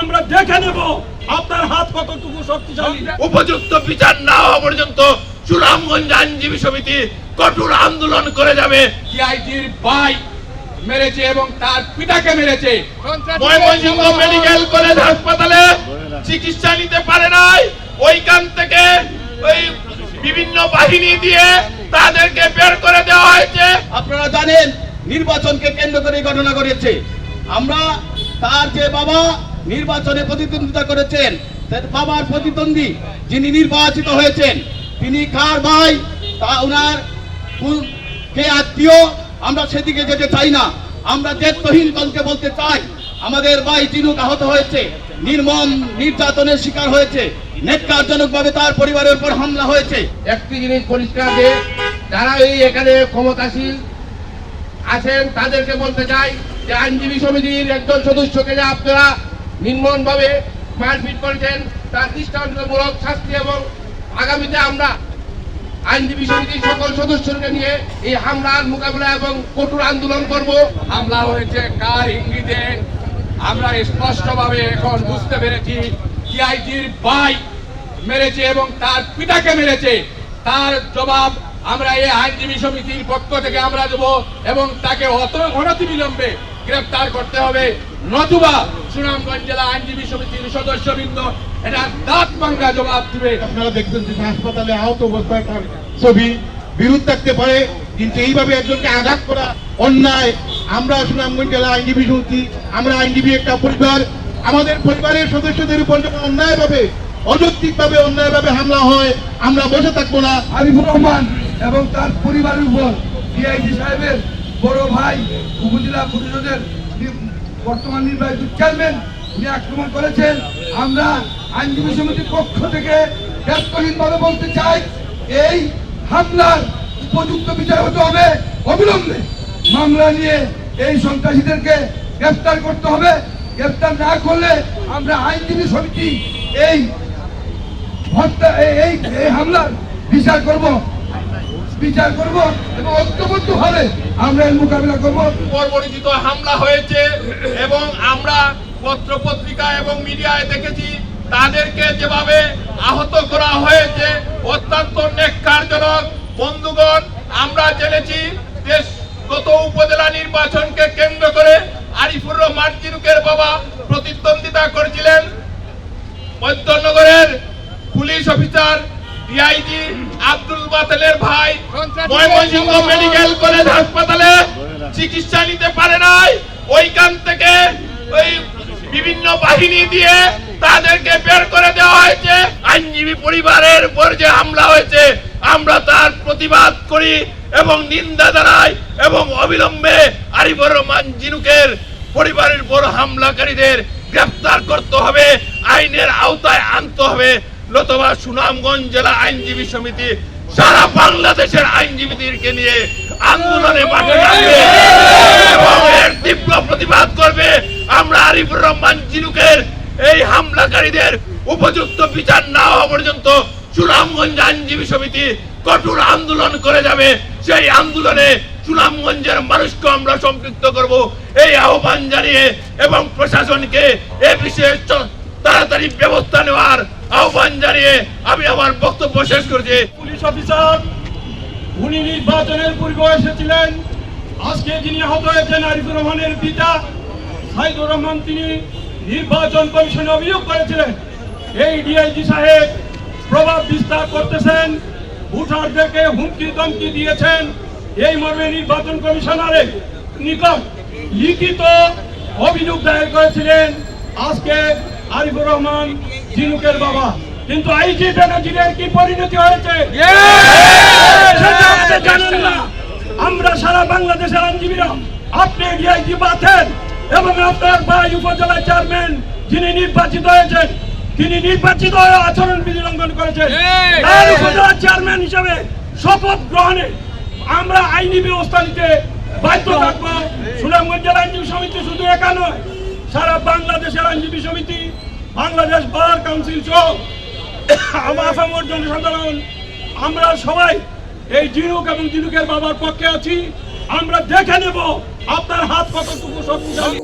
আমরা দেখে নেব আপনার হাত কতটুকু শক্তিশালী। উপযুক্ত বিচার না হওয়া পর্যন্ত সুনামগঞ্জ আইনজীবী সমিতি কঠোর আন্দোলন করে যাবে। ভাই মেরেছে এবং তার পিতাকে মেরেছে। ময়মনসিংহ মেডিকেল কলেজ হাসপাতালে চিকিৎসা নিতে পারে নাই। ওইখান থেকে ওই বিভিন্ন বাহিনী দিয়ে তাদেরকে বের করে দেওয়া হয়েছে। আপনারা জানেন নির্বাচনকে কেন্দ্র করে ঘটনা ঘটেছে। আমরা তার যে বাবা নির্বাচনে প্রতিদ্বন্দ্বিতা করেছেন তার বাবার প্রতিদ্বন্দ্বী যিনি নির্বাচিত হয়েছেন, তিনি কার ভাই? তা ওনার কে আত্মীয়? আমরা সেদিকে যেতে চাই না। আমরা দেশহীন দলকে বলতে চাই। আমাদের ভাই জিনুক আহত হয়েছে, নির্মম নির্যাতনের শিকার হয়েছে, নেটকারজনকভাবে তার পরিবারের উপর হামলা হয়েছে। একটি জিনিস পরিষ্কার যে, যারা এই এখানে ক্ষমতাশীল আছেন, তাদেরকে বলতে চাই যে আইনজীবী সমিতির একজন সদস্যকে যে আপনারা নির্মমভাবে মারপিট করেছেন। তার দৃষ্টান্তমূলক শাস্তি এবং আগামীতে আমরা আইনজীবী সমিতির সকল সদস্যকে নিয়ে এই হামলার মোকাবিলা এবং কঠোর আন্দোলন করব। হামলা হয়েছে কার ইঙ্গিতে? আমরা স্পষ্টভাবে এখন বুঝতে পেরেছি, সিআইডির ভাই মেরেছে এবং তার পিতাকে মেরেছে। তার জবাব আমরা এই আইনজীবী সমিতির পক্ষ থেকে আমরা দেব এবং তাকে অত অনতিবিলম্বে গ্রেফতার করতে হবে। নতুবা সুনামগঞ্জ জেলা আইনজীবী সমিতির সদস্যবৃন্দ এটা দাঁত ভাঙ্গা জবাব দিবে। আপনারা দেখছেন যে হাসপাতালে আহত অবস্থায় তার ছবি বিরোধ থাকতে পারে কিন্তু এইভাবে একজনকে আঘাত করা অন্যায়। আমরা সুনামগঞ্জ জেলা আইনজীবী সমিতি আমরা আইনজীবী একটা পরিবার। আমাদের পরিবারের সদস্যদের উপর যখন অন্যায়ভাবে অযৌক্তিকভাবে অন্যায়ভাবে হামলা হয় আমরা বসে থাকব না। আরিফুর রহমান এবং তার পরিবারের উপর ডিআইজি সাহেবের ভাই, উপজেলা পরিষদের বর্তমান নির্বাচিত চেয়ারম্যান, উনি আক্রমণ করেছেন। আমরা আইনজীবী সমিতির পক্ষ থেকে ব্যস্তহীনভাবে বলতে চাই, এই হামলার উপযুক্ত বিচার হতে হবে অবিলম্বে। মামলা নিয়ে এই সন্ত্রাসীদেরকে গ্রেফতার করতে হবে। গ্রেফতার না করলে আমরা আইনজীবী সমিতি এই হত্যা এই হামলার বিচার করব। বিচার করব এবং ঐক্যবদ্ধ ভাবে আমরা এর মোকাবিলা করব। পরিচিত হামলা হয়েছে এবং আমরা পত্র পত্রিকা এবং মিডিয়ায় দেখেছি, তাদেরকে যেভাবে আহত করা হয়েছে, অত্যন্ত নেককারজনক। বন্ধুগণ, আমরা জেনেছি দেশ গত উপজেলা নির্বাচনকে কেন্দ্র করে আরিফুর রহমান জিনুকের বাবা প্রতিদ্বন্দ্বিতা করেছিলেন। মধ্যনগরের পুলিশ অফিসার ডিআইজি আব্দুল বাতেলের ভাই ময়মনসিংহ মেডিকেল কলেজ হাসপাতালে চিকিৎসা নিতে পারে নাই। ওইখান থেকে ওই বিভিন্ন বাহিনী দিয়ে তাদেরকে বের করে দেওয়া হয়েছে। আইনজীবী পরিবারের উপর যে হামলা হয়েছে আমরা তার প্রতিবাদ করি এবং নিন্দা জানাই এবং অবিলম্বে আরিফুর রহমান জিনুকের পরিবারের উপর হামলাকারীদের গ্রেফতার করতে হবে আইনের আওতায় আনতে হবে। নতুবা সুনামগঞ্জ জেলা আইনজীবী সমিতি, সারা বাংলাদেশের আইনজীবীদেরকে নিয়ে আন্দোলনে মাঠে নামবে এবং এর তীব্র প্রতিবাদ করবে আমরা আরিফুর রহমান জিনুকের এই হামলাকারীদের উপযুক্ত বিচার না হওয়া পর্যন্ত সুনামগঞ্জ আইনজীবী সমিতি কঠোর আন্দোলন করে যাবে। সেই আন্দোলনে সুনামগঞ্জের মানুষকে আমরা সম্পৃক্ত করব। এই আহ্বান জানিয়ে এবং প্রশাসনকে এ বিষয়ে তাড়াতাড়ি ব্যবস্থা নেওয়ার আহ্বান জানিয়ে আমি আমার বক্তব্য শেষ করছি। পুলিশ অফিসার, উনি নির্বাচনের পূর্বে এসেছিলেন। আজকে যিনি আহত হয়েছেন আরিফুর রহমানের পিতা সাইদুর রহমান, তিনি নির্বাচন কমিশনে অভিযোগ করেছিলেন। এই ডিআইজি সাহেব প্রভাব বিস্তার করতেছেন ভোটারদেরকে হুমকি ধমকি দিয়েছেন। এই মর্মে নির্বাচন কমিশনারের নিকট লিখিত অভিযোগ দায়ের করেছিলেন। আজকে আরিফুর রহমান জিনুকের বাবা। কিন্তু আইজি ব্যানার্জির কি পরিণতি হয়েছে? জানেন না। আমরা সারা বাংলাদেশের আইনজীবীরা আপনি ডিআইজি বাথেন এবং আপনার ভাই উপজেলা চেয়ারম্যান যিনি নির্বাচিত হয়েছেন তিনি নির্বাচিত হয়ে আচরণ বিধি লঙ্ঘন করেছেন তার উপজেলা চেয়ারম্যান হিসেবে শপথ গ্রহণে আমরা আইনি ব্যবস্থা নিতে বাধ্য থাকব। সুনামগঞ্জ জেলা আইনজীবী সমিতি শুধু একা নয় সারা বাংলাদেশের আইনজীবী সমিতি বাংলাদেশ বার কাউন্সিল সহ আমার জনসাধারণ, আমরা সবাই এই জিনুক এবং জিনুকের বাবার পক্ষে আছি। আমরা দেখে নেব আপনার হাত কতটুকু শক্তিশালী।